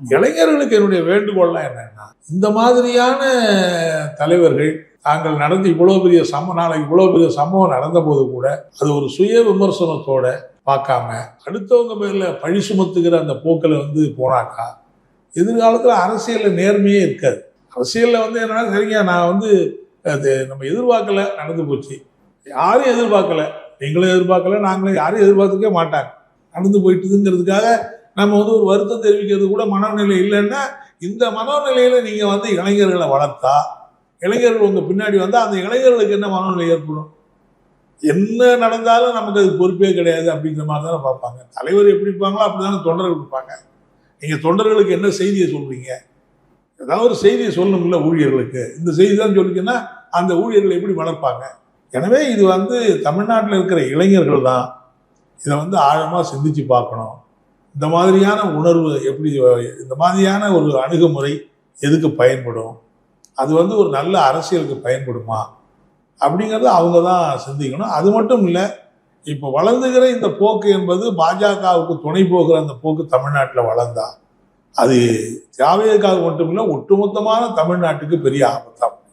இளைஞர்களுக்கு என்னுடைய வேண்டுகோள்லாம் என்னன்னா இந்த மாதிரியான தலைவர்கள் தாங்கள் நடந்த இவ்வளோ பெரிய சம நாளைக்கு இவ்வளோ பெரிய சம்பவம் நடந்த போது கூட அது ஒரு சுய விமர்சனத்தோட பார்க்காம அடுத்தவங்க பேரில் பழி சுமத்துக்கிற அந்த போக்கில் வந்து போனாக்கா எதிர்காலத்தில் அரசியலில் நேர்மையே இருக்காது. அரசியலில் வந்து என்னன்னா சரிங்க நான் வந்து அது நம்ம எதிர்பார்க்கல நடந்து போச்சு. யாரும் எதிர்பார்க்கல. நீங்களும் எதிர்பார்க்கல நாங்களும் யாரும் எதிர்பார்த்துக்கவே மாட்டாங்க. நடந்து போயிட்டுதுங்கிறதுக்காக நம்ம வந்து ஒரு வருத்தம் தெரிவிக்கிறது கூட மனநிலை இல்லைன்னா இந்த மனநிலையில் நீங்கள் வந்து இளைஞர்களை வளர்த்தா இளைஞர்கள் உங்கள் பின்னாடி வந்தால் அந்த இளைஞர்களுக்கு என்ன மனநிலை ஏற்படும்? என்ன நடந்தாலும் நமக்கு அது பொறுப்பே கிடையாது அப்படிங்கிற மாதிரி தானே பார்ப்பாங்க. தலைவர் எப்படி இருப்பாங்களோ அப்படி தானே தொண்டர்கள் இருப்பாங்க. நீங்கள் தொண்டர்களுக்கு என்ன செய்தியை சொல்கிறீங்க ஏதாவது ஒரு செய்தியை சொல்லணும்ல ஊழியர்களுக்கு. இந்த செய்தி தான் சொல்லிங்கன்னா அந்த ஊழியர்களை எப்படி வளர்ப்பாங்க? எனவே இது வந்து தமிழ்நாட்டில் இருக்கிற இளைஞர்கள் தான் இதை வந்து ஆழமாக சிந்திச்சு பார்க்கணும். இந்த மாதிரியான உணர்வு எப்படி இந்த மாதிரியான ஒரு அணுகுமுறை எதுக்கு பயன்படும்? அது வந்து ஒரு நல்ல அரசியலுக்கு பயன்படுமா? அப்படிங்கிறத அவங்க தான் சிந்திக்கணும். அது மட்டும் இல்லை இப்போ வளர்ந்துகிற இந்த போக்கு என்பது பாஜகவுக்கு துணை போகிற அந்த போக்கு தமிழ்நாட்டில் வளர்ந்தா அது திராவிடக்காக மட்டும் இல்லை ஒட்டுமொத்தமான தமிழ்நாட்டுக்கு பெரிய ஆபத்தாகும்